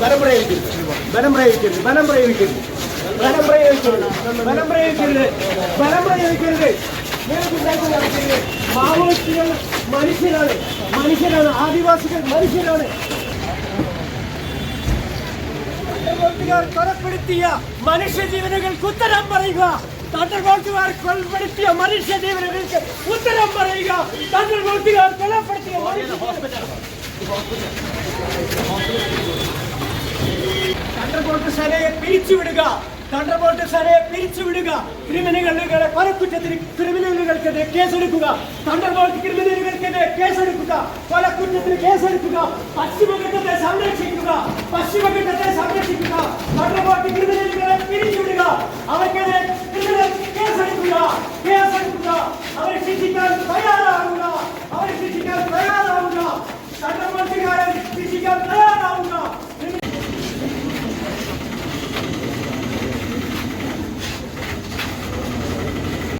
ബലം പ്രയോഗിക്കരുത്. ബലം പ്രയോഗിക്കരുത്. ബലം പ്രയോഗിക്കരുത്. ബലം പ്രയോഗിക്കരുത്. ബലം പ്രയോഗിക്കരുത്. ബലം പ്രയോഗിക്കരുത്. മാവോയിസ്റ്റുകൾ മനുഷ്യരാണ്. മനുഷ്യരാണ്. ആദിവാസികൾ മനുഷ്യരാണ്. തണ്ടർബോൾട്ടുകാർ കൊലപ്പെടുത്തിയ മനുഷ്യജീവനുകൾക്ക് ഉത്തരം പറയുക. തണ്ടർബോൾട്ടുകാർ കൊലപ്പെടുത്തിയ മനുഷ്യജീവനുകൾക്ക് ഉത്തരം പറയുക. തണ്ടർബോൾട്ടുകാർ കൊലപ്പെടുത്തിയ മനുഷ്യ തണ്ടർബോൾട്ട് സരയെ പിരിച്ചുവിടുക. തണ്ടർബോൾട്ട് സരയെ പിരിച്ചുവിടുക. ക്രിമിനലുകളെ കൊലക്കുറ്റത്തിന് ക്രിമിനലുകൾക്കെതിരെ കേസെടുക്കുക. തണ്ടർബോൾട്ട് ക്രിമിനലുകൾക്കെതിരെ കേസെടുക്കുക. കൊലക്കുറ്റത്തിന് കേസെടുക്കുക. പശ്ചിമഘട്ടത്തെ സംരക്ഷിക്കുക. പശ്ചിമഘട്ടത്തെ സംരക്ഷിക്കുക. തണ്ടർബോൾട്ട് ക്രിമിനലുകളെ പിരിച്ചുവിടുക. അവർക്കെതിരെ